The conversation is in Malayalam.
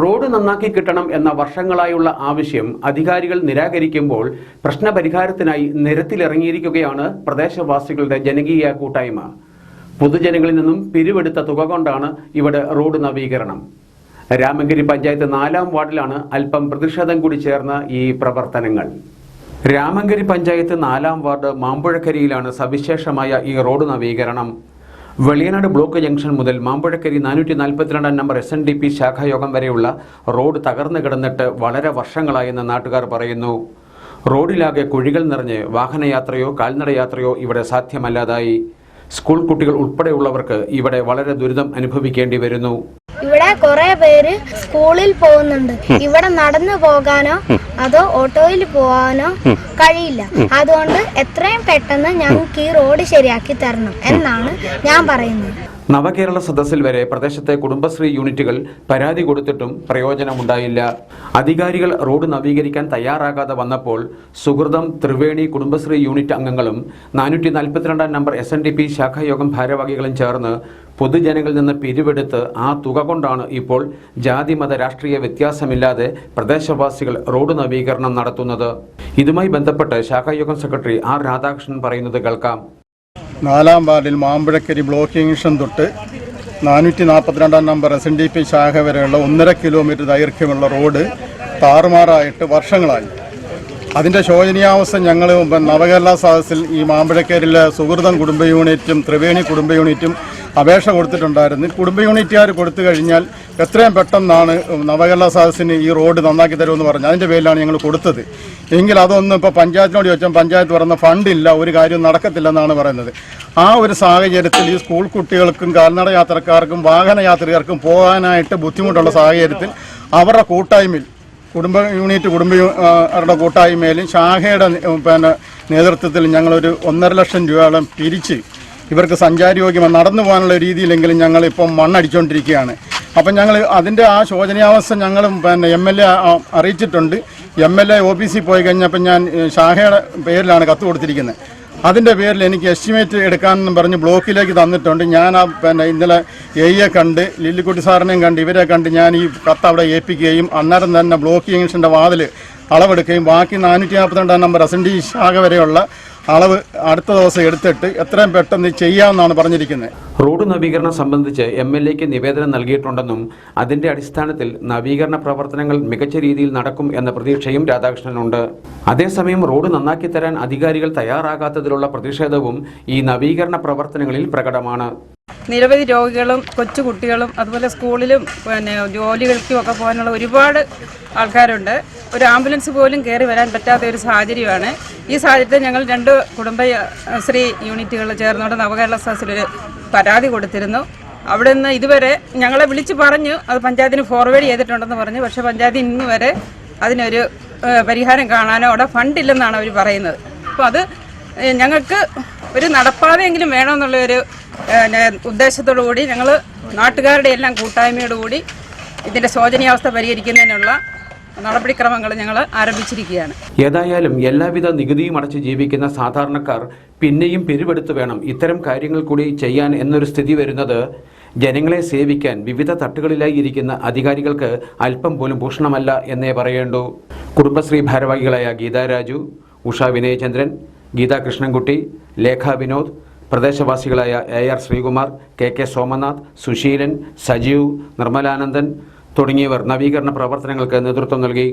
റോഡ് നന്നാക്കി കിട്ടണം എന്ന വർഷങ്ങളായുള്ള ആവശ്യം അധികാരികൾ നിരാകരിക്കുമ്പോൾ പ്രശ്നപരിഹാരത്തിനായി നിരത്തിലിറങ്ങിയിരിക്കുകയാണ് പ്രദേശവാസികളുടെ ജനകീയ കൂട്ടായ്മ. പൊതുജനങ്ങളിൽ നിന്നും പിരിവെടുത്ത തുക കൊണ്ടാണ് ഇവിടെ റോഡ് നവീകരണം. രാമങ്കരി പഞ്ചായത്ത് നാലാം വാർഡിലാണ് അല്പം പ്രതിഷേധം കൂടി ചേർന്ന ഈ പ്രവർത്തനങ്ങൾ. രാമങ്കരി പഞ്ചായത്ത് നാലാം വാർഡ് മാമ്പുഴക്കരിയിലാണ് സവിശേഷമായ ഈ റോഡ് നവീകരണം. വെളിയനാട് ബ്ലോക്ക് ജംഗ്ഷൻ മുതൽ മാമ്പഴക്കരി നാനൂറ്റി നാൽപ്പത്തിരണ്ടാം number S N D P ശാഖായോഗം വരെയുള്ള റോഡ് തകർന്നു കിടന്നിട്ട് വളരെ വർഷങ്ങളായെന്ന് നാട്ടുകാർ പറയുന്നു. റോഡിലാകെ കുഴികൾ നിറഞ്ഞ് വാഹനയാത്രയോ കാൽനടയാത്രയോ ഇവിടെ സാധ്യമല്ലാതായി. സ്കൂൾ കുട്ടികൾ ഉൾപ്പെടെയുള്ളവർക്ക് ഇവിടെ വളരെ ദുരിതം അനുഭവിക്കേണ്ടി വരുന്നു. ഇവിടെ കുറെ പേര് സ്കൂളിൽ പോകുന്നുണ്ട്. ഇവിടെ നടന്നു പോകാനോ അതോ ഓട്ടോയിൽ പോകാനോ കഴിയില്ല. അതുകൊണ്ട് എത്രയും പെട്ടെന്ന് ഞങ്ങൾക്ക് ഈ റോഡ് ശരിയാക്കി തരണം എന്നാണ് ഞാൻ പറയുന്നത്. നവകേരള സദസ്സിൽ വരെ പ്രദേശത്തെ കുടുംബശ്രീ യൂണിറ്റുകൾ പരാതി കൊടുത്തിട്ടും പ്രയോജനമുണ്ടായില്ല. അധികാരികൾ റോഡ് നവീകരിക്കാൻ തയ്യാറാകാതെ വന്നപ്പോൾ സുഹൃതം ത്രിവേണി കുടുംബശ്രീ യൂണിറ്റ് അംഗങ്ങളും നാനൂറ്റി നാൽപ്പത്തിരണ്ടാം number S N D P ശാഖായോഗം ഭാരവാഹികളും ചേർന്ന് പൊതുജനങ്ങളിൽ നിന്ന് പിരിവെടുത്ത് ആ തുക കൊണ്ടാണ് ഇപ്പോൾ ജാതിമത രാഷ്ട്രീയ വ്യത്യാസമില്ലാതെ പ്രദേശവാസികൾ റോഡ് നവീകരണം നടത്തുന്നത്. ഇതുമായി ബന്ധപ്പെട്ട് ശാഖായോഗം സെക്രട്ടറി ആർ രാധാകൃഷ്ണൻ പറയുന്നത് കേൾക്കാം. നാലാം വാർഡിൽ മാമ്പഴക്കരി ബ്ലോക്ക് ജംഗ്ഷൻ തൊട്ട് നാനൂറ്റി നാൽപ്പത്തിരണ്ടാം number S N D P ശാഖ വരെയുള്ള ഒന്നര കിലോമീറ്റർ ദൈർഘ്യമുള്ള റോഡ് താറുമാറായിട്ട് വർഷങ്ങളായി. അതിന്റെ ശോചനീയാവസ്ഥ ഞങ്ങൾ നവകേരള സദസ്സിൽ ഈ മാമ്പഴക്കേരിലെ സുഹൃതം കുടുംബ യൂണിറ്റും ത്രിവേണി കുടുംബ യൂണിറ്റും അപേക്ഷ കൊടുത്തിട്ടുണ്ടായിരുന്നു. കുടുംബ യൂണിറ്റുകാർ കൊടുത്തു കഴിഞ്ഞാൽ എത്രയും പെട്ടെന്നാണ് നവകേരള സദസ്സിന് ഈ റോഡ് നന്നാക്കി തരുമെന്ന് പറഞ്ഞു അതിന്റെ പേരിലാണ് ഞങ്ങൾ കൊടുത്തത്. എങ്കിൽ അതൊന്നും ഇപ്പോൾ പഞ്ചായത്തിനോട് ചോദിച്ചാൽ പഞ്ചായത്ത് പറയുന്ന ഫണ്ടില്ല ഒരു കാര്യം നടക്കത്തില്ലെന്നാണ് പറയുന്നത്. ആ ഒരു സാഹചര്യത്തിൽ ഈ സ്കൂൾ കുട്ടികൾക്കും കാൽനട യാത്രക്കാർക്കും വാഹന യാത്രികർക്കും പോകാനായിട്ട് ബുദ്ധിമുട്ടുള്ള സാഹചര്യത്തിൽ അവരുടെ കൂട്ടായ്മയിൽ കുടുംബ യൂണിറ്റ് കുടുംബ അവരുടെ കൂട്ടായ്മയിലും ശാഖയുടെ പിന്നെ നേതൃത്വത്തിൽ ഞങ്ങളൊരു ഒന്നര ലക്ഷം രൂപയോളം പിരിച്ച് ഇവർക്ക് സഞ്ചാരയോഗ്യമാണ് നടന്നു പോകാനുള്ള രീതിയിലെങ്കിലും ഞങ്ങളിപ്പം മണ്ണടിച്ചുകൊണ്ടിരിക്കുകയാണ് അപ്പം ഞങ്ങൾ അതിന്റെ ആ ശോചനീയാവസ്ഥ ഞങ്ങൾ പിന്നെ എം എൽ എ അറിയിച്ചിട്ടുണ്ട്. എം എൽ എ ഓഫീസിൽ പോയി കഴിഞ്ഞപ്പോൾ ഞാൻ ഷാഹയുടെ പേരിലാണ് കത്ത് കൊടുത്തിരിക്കുന്നത്. അതിന്റെ പേരിൽ എനിക്ക് എസ്റ്റിമേറ്റ് എടുക്കാമെന്നും പറഞ്ഞ് ബ്ലോക്കിലേക്ക് തന്നിട്ടുണ്ട്. ഞാൻ ആ പിന്നെ ഇന്നലെ എയെ കണ്ട് ലില്ലിക്കുട്ടി സാറിനെയും കണ്ട് ഇവരെ കണ്ട് ഞാൻ ഈ കത്ത് അവിടെ ഏൽപ്പിക്കുകയും അന്നേരം തന്നെ ബ്ലോക്ക് ജംഗ്ഷന്റെ വാതിൽ അളവെടുക്കുകയും ബാക്കി നാനൂറ്റി നാൽപ്പത്തിരണ്ടാം നമ്പർ എസ് എൻ ഡി ശാഖ വരെയുള്ള അളവ് അടുത്ത ദിവസം എടുത്തിട്ട് എത്രയും പെട്ടെന്ന് ചെയ്യാമെന്നാണ് പറഞ്ഞിരിക്കുന്നത്. റോഡ് നവീകരണം സംബന്ധിച്ച് എം എൽ എക്ക് നിവേദനം നൽകിയിട്ടുണ്ടെന്നും അതിന്റെ അടിസ്ഥാനത്തിൽ നവീകരണ പ്രവർത്തനങ്ങൾ മികച്ച രീതിയിൽ നടക്കും എന്ന പ്രതീക്ഷയും രാധാകൃഷ്ണനുണ്ട്. അതേസമയം റോഡ് നന്നാക്കി തരാൻ അധികാരികൾ തയ്യാറാകാത്തതിലുള്ള പ്രതിഷേധവും ഈ നവീകരണ പ്രവർത്തനങ്ങളിൽ പ്രകടമാണ്. നിരവധി രോഗികളും കൊച്ചു കുട്ടികളും അതുപോലെ സ്കൂളിലും പിന്നെ ജോലികൾക്കും ഒക്കെ പോകാനുള്ള ഒരുപാട് ആൾക്കാരുണ്ട്. ഒരു ആംബുലൻസ് പോലും കയറി വരാൻ പറ്റാത്ത ഒരു സാഹചര്യമാണ്. ഈ സാഹചര്യത്തിൽ ഞങ്ങൾ രണ്ട് കുടുംബ അഹ്, ശ്രീ യൂണിറ്റുകൾ ചേർന്നുകൊണ്ട് നവകേരള സദസ്സിലൊരു പരാതി കൊടുത്തിരുന്നു. അവിടെ നിന്ന് ഇതുവരെ ഞങ്ങളെ വിളിച്ച് പറഞ്ഞു അത് പഞ്ചായത്തിന് ഫോർവേഡ് ചെയ്തിട്ടുണ്ടെന്ന് പറഞ്ഞു. പക്ഷേ പഞ്ചായത്ത് ഇന്ന് വരെ അതിനൊരു പരിഹാരം കാണാനോ അവിടെ ഫണ്ടില്ലെന്നാണ് അവർ പറയുന്നത്. അപ്പോൾ അത് ഞങ്ങൾക്ക് ഒരു നടപ്പാതയെങ്കിലും വേണമെന്നുള്ള ഒരു ഉദ്ദേശത്തോടു കൂടി ഞങ്ങൾ നാട്ടുകാരുടെ എല്ലാം കൂട്ടായ്മയോടുകൂടി ഇതിന്റെ ശോചനീയാവസ്ഥ പരിഹരിക്കുന്നതിനുള്ള നടപടിക്രമങ്ങൾ ഞങ്ങൾ ആരംഭിച്ചിരിക്കുകയാണ്. ഏതായാലും എല്ലാവിധ നികുതിയും അടച്ച് ജീവിക്കുന്ന സാധാരണക്കാർ പിന്നെയും പിരിവെടുത്ത് വേണം ഇത്തരം കാര്യങ്ങൾ കൂടി ചെയ്യാൻ എന്നൊരു സ്ഥിതി വരുന്നത്. ജനങ്ങളെ സേവിക്കാൻ വിവിധ തട്ടുകളിലായി ഇരിക്കുന്ന അധികാരികൾക്ക് അല്പം പോലും ഭൂഷണമല്ല എന്നേ പറയേണ്ടൂ. കുടുംബശ്രീ ഭാരവാഹികളായ Geetha Raju Usha Vinayachandran Geetha Krishnankutty Lekha Vinod പ്രദേശവാസികളായ A R Sreekumar K K Somanath Susheelan Sajeev Nirmalanandan തുടങ്ങിയവർ നവീകരണ പ്രവർത്തനങ്ങൾക്ക് നേതൃത്വം നൽകി